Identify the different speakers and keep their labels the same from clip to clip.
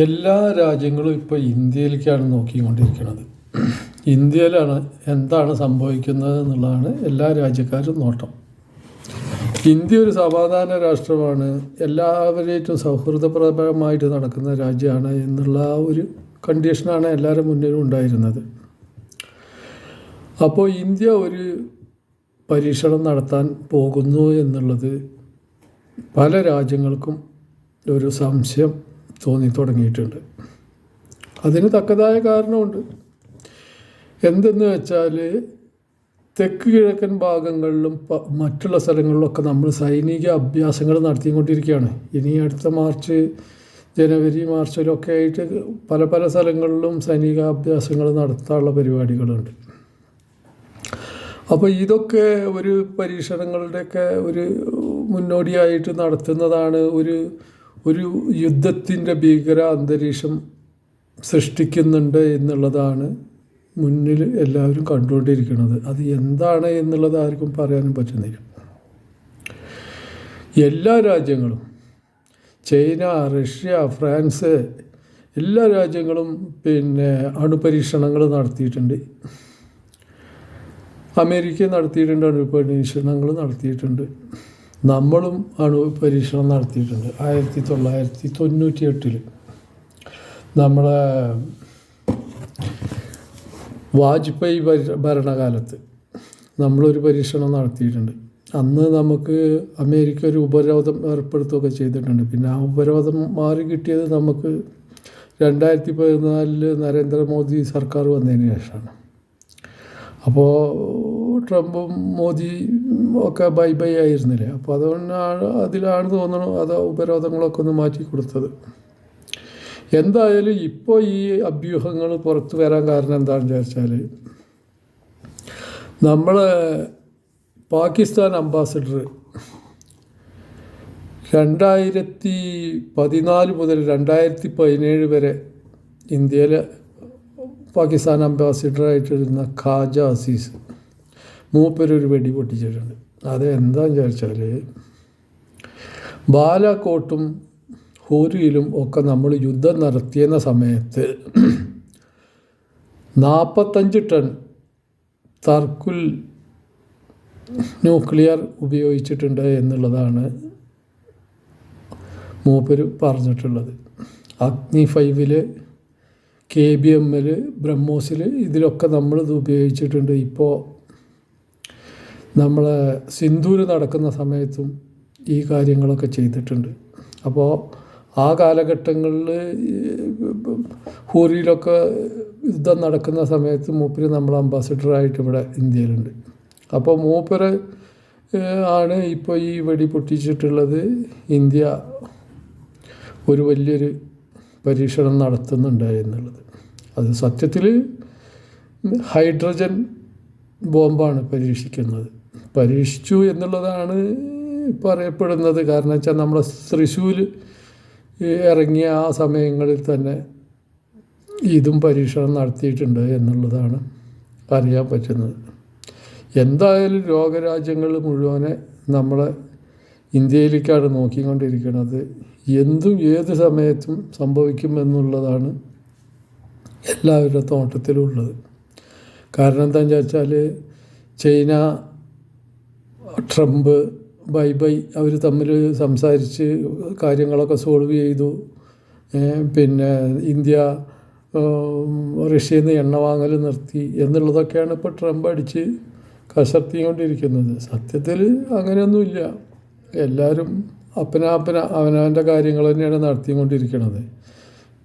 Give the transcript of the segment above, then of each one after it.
Speaker 1: എല്ലാ രാജ്യങ്ങളും ഇപ്പോൾ ഇന്ത്യയിലേക്കാണ് നോക്കിക്കൊണ്ടിരിക്കുന്നത്. ഇന്ത്യയിലാണ് എന്താണ് സംഭവിക്കുന്നത് എന്നുള്ളതാണ് എല്ലാ രാജ്യക്കാരും നോട്ടം. ഇന്ത്യ ഒരു സമാധാന രാഷ്ട്രമാണ്. എല്ലാവരേറ്റവും സൗഹൃദപ്രദമായിട്ട് നടക്കുന്ന രാജ്യമാണ് എന്നുള്ള ഒരു കണ്ടീഷനാണ് എല്ലാവരും മുന്നിലും ഉണ്ടായിരുന്നത്. അപ്പോൾ ഇന്ത്യ ഒരു പരീക്ഷണം നടത്താൻ പോകുന്നു എന്നുള്ളത് പല രാജ്യങ്ങൾക്കും ഒരു സംശയം തോന്നി തുടങ്ങിയിട്ടുണ്ട്. അതിന് തക്കതായ കാരണമുണ്ട്. എന്തെന്ന് വെച്ചാൽ തെക്ക് കിഴക്കൻ ഭാഗങ്ങളിലും മറ്റുള്ള സ്ഥലങ്ങളിലൊക്കെ നമ്മൾ സൈനിക അഭ്യാസങ്ങൾ നടത്തിക്കൊണ്ടിരിക്കുകയാണ്. ഇനി അടുത്ത മാർച്ച് ജനുവരി മാർച്ചിലൊക്കെ ആയിട്ട് പല പല സ്ഥലങ്ങളിലും സൈനിക അഭ്യാസങ്ങൾ നടത്താനുള്ള പരിപാടികളുണ്ട്. അപ്പോൾ ഇതൊക്കെ ഒരു പരീക്ഷണങ്ങളുടെയൊക്കെ ഒരു മുന്നോടിയായിട്ട് നടത്തുന്നതാണ് ഒരു ഒരു യുദ്ധത്തിന്റെ ഭീകര അന്തരീക്ഷം സൃഷ്ടിക്കുന്നുണ്ട് എന്നുള്ളതാണ് മുന്നിൽ എല്ലാവരും കണ്ടുകൊണ്ടിരിക്കുന്നത്. അത് എന്താണ് എന്നുള്ളത് ആർക്കും പറയാനും പറ്റുന്നില്ല. എല്ലാ രാജ്യങ്ങളും ചൈന റഷ്യ ഫ്രാൻസ് എല്ലാ രാജ്യങ്ങളും പിന്നെ അണുപരീക്ഷണങ്ങൾ നടത്തിയിട്ടുണ്ട്. അമേരിക്ക നടത്തിയിട്ടുണ്ട് അണുപരീക്ഷണങ്ങൾ നടത്തിയിട്ടുണ്ട്. നമ്മളും അണു പരീക്ഷണം നടത്തിയിട്ടുണ്ട്. ആയിരത്തി തൊള്ളായിരത്തി തൊണ്ണൂറ്റി എട്ടിൽ നമ്മളെ വാജ്പേയി ഭര- ഭരണകാലത്ത് നമ്മളൊരു പരീക്ഷണം നടത്തിയിട്ടുണ്ട്. അന്ന് നമുക്ക് അമേരിക്ക ഒരു ഉപരോധം ഏർപ്പെടുത്തുകയൊക്കെ ചെയ്തിട്ടുണ്ട്. പിന്നെ ആ ഉപരോധം മാറി കിട്ടിയത് നമുക്ക് രണ്ടായിരത്തി പതിനാലിൽ നരേന്ദ്രമോദി സർക്കാർ വന്നതിന് ശേഷമാണ്. അപ്പോൾ ട്രംപും മോദി ഒക്കെ ബൈ ബൈ ആയിരുന്നില്ലേ? അപ്പോൾ അതുകൊണ്ടാണ് അതിലാണ് തോന്നുന്നു അത് ഉപരോധങ്ങളൊക്കെ ഒന്ന് മാറ്റി കൊടുത്തത്. എന്തായാലും ഇപ്പോൾ ഈ അഭ്യൂഹങ്ങൾ പുറത്തു വരാൻ കാരണം എന്താണെന്ന് വിചാരിച്ചാൽ നമ്മൾ പാകിസ്ഥാൻ അംബാസിഡർ രണ്ടായിരത്തി പതിനാല് മുതൽ രണ്ടായിരത്തി പതിനേഴ് വരെ ഇന്ത്യയിലെ പാകിസ്ഥാൻ അംബാസിഡറായിട്ടിരുന്ന ഖാജ അസീസ് മൂപ്പരൊരു വെടി പൊട്ടിച്ചിട്ടുണ്ട്. അത് എന്താന്ന് വിചാരിച്ചാൽ ബാലാക്കോട്ടും ഹോരിയിലും ഒക്കെ നമ്മൾ യുദ്ധം നടത്തിയെന്ന സമയത്ത് നാൽപ്പത്തഞ്ച് ടൺ തർക്കുൽ ന്യൂക്ലിയർ ഉപയോഗിച്ചിട്ടുണ്ട് എന്നുള്ളതാണ് മൂപ്പര് പറഞ്ഞിട്ടുള്ളത്. അഗ്നി ഫൈവിൽ കെ ബി എമ്മിൽ ബ്രഹ്മോസിൽ ഇതിലൊക്കെ നമ്മളിത് ഉപയോഗിച്ചിട്ടുണ്ട്. ഇപ്പോൾ നമ്മളെ സിന്ദൂര് നടക്കുന്ന സമയത്തും ഈ കാര്യങ്ങളൊക്കെ ചെയ്തിട്ടുണ്ട്. അപ്പോൾ ആ കാലഘട്ടങ്ങളിൽ ഹൂറിയിലൊക്കെ യുദ്ധം നടക്കുന്ന സമയത്ത് മൂപ്പര് നമ്മൾ അംബാസിഡറായിട്ട് ഇവിടെ ഇന്ത്യയിലുണ്ട്. അപ്പോൾ മൂപ്പര് ആണ് ഇപ്പോൾ ഈ വെടി പൊട്ടിച്ചിട്ടുള്ളത് ഇന്ത്യ ഒരു വലിയൊരു പരീക്ഷണം നടത്തുന്നുണ്ട് എന്നുള്ളത് അത് സത്യത്തിൽ ഹൈഡ്രജൻ ബോംബാണ് പരീക്ഷിക്കുന്നത്. പരീക്ഷിച്ചു എന്നുള്ളതാണ് പറയപ്പെടുന്നത്. കാരണം വെച്ചാൽ നമ്മളെ തൃശ്ശൂർ ഇറങ്ങിയ ആ സമയങ്ങളിൽ തന്നെ ഇതും പരീക്ഷണം നടത്തിയിട്ടുണ്ട് എന്നുള്ളതാണ് അറിയാൻ പറ്റുന്നത്. എന്തായാലും ലോകരാജ്യങ്ങൾ മുഴുവനെ നമ്മളെ ഇന്ത്യയിലേക്കാണ് നോക്കിക്കൊണ്ടിരിക്കുന്നത്. എന്തും ഏത് സമയത്തും സംഭവിക്കുമെന്നുള്ളതാണ് എല്ലാവരുടെ തോട്ടത്തിലുള്ളത്. കാരണം എന്താണെന്ന് വെച്ചാൽ ചൈന ട്രംപ് ബൈ ബൈ അവർ തമ്മിൽ സംസാരിച്ച് കാര്യങ്ങളൊക്കെ സോൾവ് ചെയ്തു. പിന്നെ ഇന്ത്യ റഷ്യയിൽ നിന്ന് എണ്ണ വാങ്ങൽ നിർത്തി എന്നുള്ളതൊക്കെയാണ് ഇപ്പോൾ ട്രംപ് അടിച്ച് കസർത്തിക്കൊണ്ടിരിക്കുന്നത്. സത്യത്തിൽ അങ്ങനെയൊന്നുമില്ല. എല്ലാവരും അപ്പനാപ്പന അവനവന്റെ കാര്യങ്ങൾ തന്നെയാണ് നടത്തിക്കൊണ്ടിരിക്കുന്നത്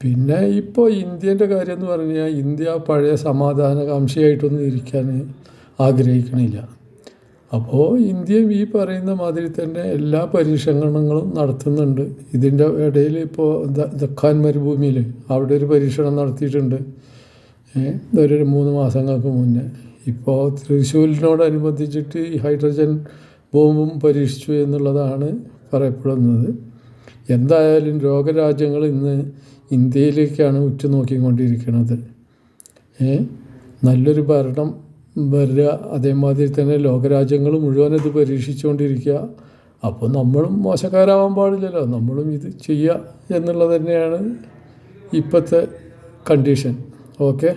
Speaker 1: പിന്നെ ഇപ്പോൾ ഇന്ത്യന്റെ കാര്യം എന്ന് പറഞ്ഞാൽ ഇന്ത്യ പഴയ സമാധാനകാംക്ഷിയായിട്ടൊന്നും ഇരിക്കാൻ ആഗ്രഹിക്കണില്ല. അപ്പോൾ ഇന്ത്യയും ഈ പറയുന്ന മാതിരി തന്നെ എല്ലാ പരീക്ഷണങ്ങളും നടത്തുന്നുണ്ട്. ഇതിന്റെ ഇടയിൽ ഇപ്പോൾ ദഖാൻ മരുഭൂമിയിൽ അവിടെ ഒരു പരീക്ഷണം നടത്തിയിട്ടുണ്ട്. ഒരു മൂന്ന് മാസങ്ങൾക്ക് മുന്നേ. ഇപ്പോൾ തൃശ്ശൂരിനോടനുബന്ധിച്ചിട്ട് ഈ ഹൈഡ്രജൻ ബോംബും പരീക്ഷിച്ചു എന്നുള്ളതാണ് പറയപ്പെടുന്നത്. എന്തായാലും ലോകരാജ്യങ്ങൾ ഇന്ന് ഇന്ത്യയിലേക്കാണ് ഉറ്റുനോക്കിക്കൊണ്ടിരിക്കുന്നത്. നല്ലൊരു ഭരണം വരിക അതേമാതിരി തന്നെ ലോകരാജ്യങ്ങൾ മുഴുവൻ ഇത് പരീക്ഷിച്ചുകൊണ്ടിരിക്കുക. അപ്പോൾ നമ്മളും മോശക്കാരാവാൻ പാടില്ലല്ലോ. നമ്മളും ഇത് ചെയ്യുക എന്നുള്ളത് തന്നെയാണ് ഇപ്പോഴത്തെ കണ്ടീഷൻ ഓക്കെ